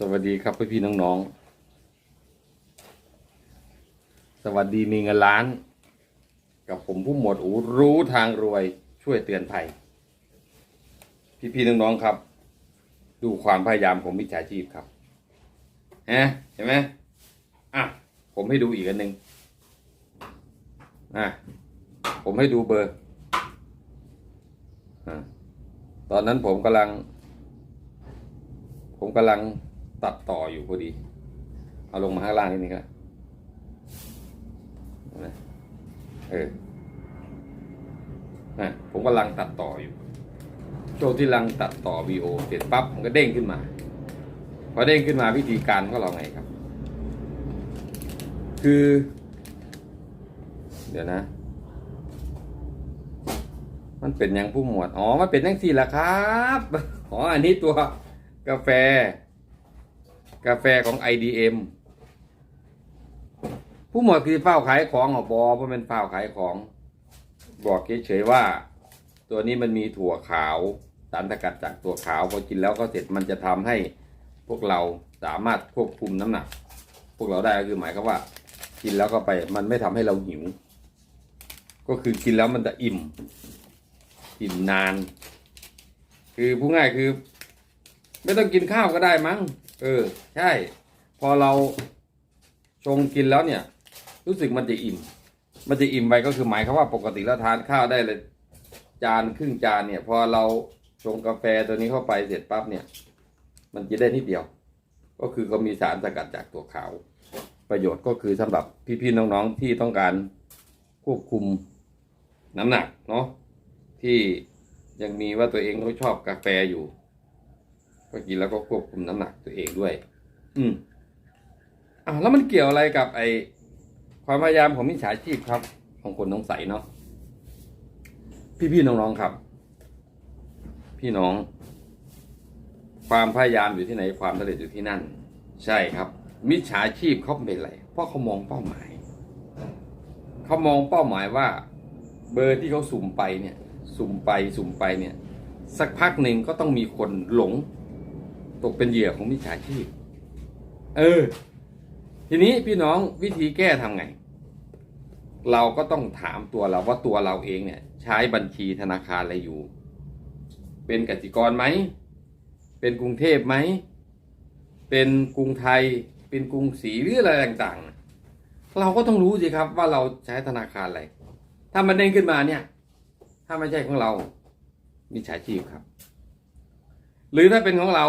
สวัสดีครับพี่พี่น้องๆ สวัสดีมีเงินล้าน กับผมผู้หมวดอูรู้ทางรวยช่วยเตือนภัย พี่พี่น้องๆครับ ดูความพยายามของมิจฉาชีพครับฮะเห็นไหมอะผมให้ดูอีกอันหนึ่งอะผมให้ดูเบอร์อะตอนนั้นผมกำลัง ผมกำลัง ตัดต่ออยู่พอดี เอาลงมาข้างล่างนิดนึงครับเห็นไหมเออนะผมกำลังตัดต่ออยู่โจวที่กำลังตัดต่อวีโอเสร็จปั๊บมันก็เด้งขึ้นมา พอเด้งขึ้นมาวิธีการของเราไงครับ คือ เดี๋ยวนะ มันเป็นยังผู้หมวด อ๋อ มันเป็นยังสี่ละครับ อ๋อ อันนี้ตัวกาแฟ กาแฟของ IDM ผู้หมวดคือเฝ้าขายของอ๋อบอเพราะมันเฝ้าขายของ บอกเฉยๆว่า ตัวนี้มันมีถั่วขาวสารสกัดจากถั่วขาวพอกินแล้วก็เสร็จมันจะทำให้พวกเราสามารถควบคุมน้ำหนัก พวกเราได้ก็คือหมายความว่า กินแล้วก็ไปมันไม่ทำให้เราหิว ก็คือกินแล้วมันจะอิ่ม อิ่มนาน คือพูดง่ายคือ ไม่ต้องกินข้าวก็ได้มั้ง เออ ใช่ พอเราชงกินแล้วเนี่ย รู้สึกมันจะอิ่ม มันจะอิ่มไปก็คือหมายความว่าปกติแล้วทานข้าวได้เลย จานครึ่งจานเนี่ย พอเราชงกาแฟตัวนี้เข้าไปเสร็จปั๊บเนี่ย มันจะได้นิดเดียว ก็คือก็มีสารสกัดจากตัวขาว ประโยชน์ก็คือสำหรับพี่ๆน้องๆที่ต้องการควบคุมน้ำหนักเนาะที่ยังมีว่าตัวเองก็ชอบกาแฟอยู่ ก็กินแล้วก็ควบคุมน้ำหนักตัวเองด้วย อืมอ่าแล้วมันเกี่ยวอะไรกับ ไอความพยายามของมิจฉาชีพครับ ของคนสงสัยเนาะพี่ๆน้องๆครับ พี่น้อง ความพยายามอยู่ที่ไหนความสำเร็จอยู่ที่นั่น ใช่ครับ มิจฉาชีพเขาเป็นอะไรเพราะเขามองเป้าหมายเขามองเป้าหมายว่า เบอร์ที่เขาสุ่มไปเนี่ย สุ่มไปสุ่มไปเนี่ย สักพักหนึ่งก็ต้องมีคนหลงต กเป็นเหยื่อของมิจฉาชีพ เออ ทีนี้พี่น้องวิธีแก้ทำไง เราก็ต้องถามตัวเราว่าตัวเราเองเนี่ย ใช้บัญชีธนาคารอะไรอยู่ เป็นกสิกรไหม เป็นกรุงเทพไหม เป็นกรุงไทย เป็นกรุงศรีหรืออะไรต่างๆ เราก็ต้องรู้สิครับว่าเราใช้ธนาคารอะไร ถ้ามันเด้งขึ้นมาเนี่ย ถ้าไม่ใช่ของเรามิจฉาชีพครับ หรือถ้าเป็นของเรา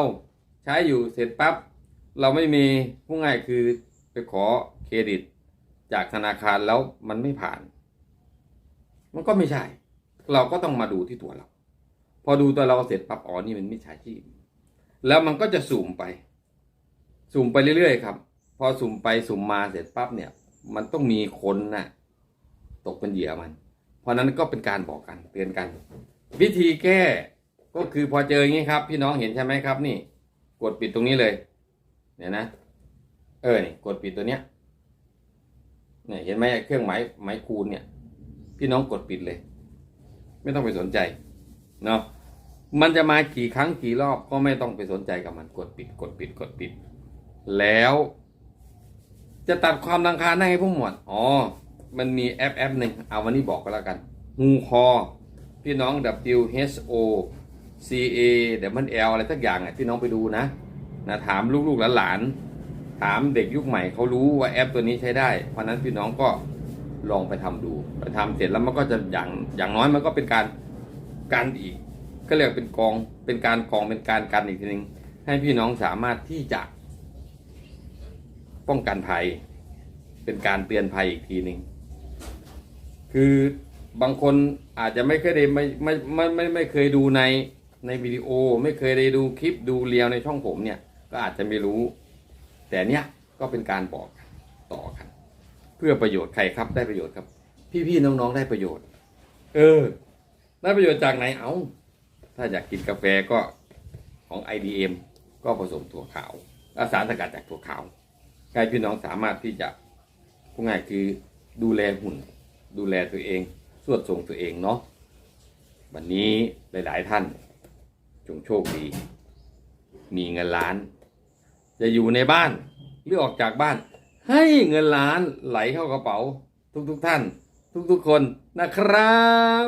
ช้อยู่เสร็จปั๊บเราไม่มีผู้ง่ายคือไปขอเครดิต จากธนาคารแล้วมันไม่ผ่าน มันก็ไม่ใช่ เราก็ต้องมาดูที่ตัวเรา พอดูตัวเราเสร็จปั๊บอ๋อนี่มันมิจฉาชีพ แล้วมันก็จะสุ่มไป สุ่มไปเรื่อยๆครับ พอสุ่มไปสุ่มมาเสร็จปั๊บเนี่ย มันต้องมีคนน่ะตกเป็นเหยื่อมัน เพราะนั้นก็เป็นการบอกกันเตือนกัน วิธีแก้ก็คือพอเจออย่างนี้ครับ พี่น้องเห็นใช่ไหมครับนี่ กดปิดตรงนี้เลยเนี่ยนะ เออนี่กดปิดตัวเนี้ยเนี่ยเห็นไหมเครื่องหมายหมายคูณเนี่ย พี่น้องกดปิดเลย ไม่ต้องไปสนใจเนาะมันจะมากี่ครั้งกี่รอบก็ไม่ต้องไปสนใจกับมันกดปิด กดปิดกดปิด แล้ว จะตัดความรังคาญได้ให้ผู้หมวดอ๋อมันมีแอปแอปหนึ่งเอาวันนี้บอกก็แล้วกันฮูคอพี่น้อง W H O C A เดี๋ยวมัน L อะไรสักอย่างอะพี่น้องไปดูนะนะถามลูกๆหลานๆถามเด็กยุคใหม่เขารู้ว่าแอปตัวนี้ใช้ได้ เพราะนั้นพี่น้องก็ลองไปทำดูไปทำเสร็จแล้วมันก็จะอย่างอย่างน้อยมันก็เป็นการกันอีก ก็เรียกเป็นกองเป็นการกองเป็นการกันอีกทีหนึงให้พี่น้องสามารถที่จะป้องกันภัย เป็นการเตือนภัยอีกทีหนึ่งคือบางคนอาจจะไม่เคยได้ไม่ไม่ไม่ไม่ไม่เคยดูใน ในวิดีโอไม่เคยได้ดูคลิปดูเรียวในช่องผมเนี่ย ก็อาจจะไม่รู้ แต่เนี้ยก็เป็นการบอกต่อกัน เพื่อประโยชน์ใครครับได้ประโยชน์ครับ พี่ๆน้องๆได้ประโยชน์ เออ ได้ประโยชน์จากไหนเอาถ้าอยากกินกาแฟก็ของ IDM ก็ผสมถั่วขาวและสารสกัดจากถั่วขาวให้พี่น้องสามารถที่จะพูดง่ายคือดูแลหุ่น ดูแลตัวเอง สวดทรงตัวเองเนาะวันนี้หลาย ๆ ท่าน จงโชคดี มีเงินล้าน จะอยู่ในบ้านหรือออกจากบ้าน ให้เงินล้านไหลเข้ากระเป๋า ทุกๆท่าน ทุกๆคนนะครับ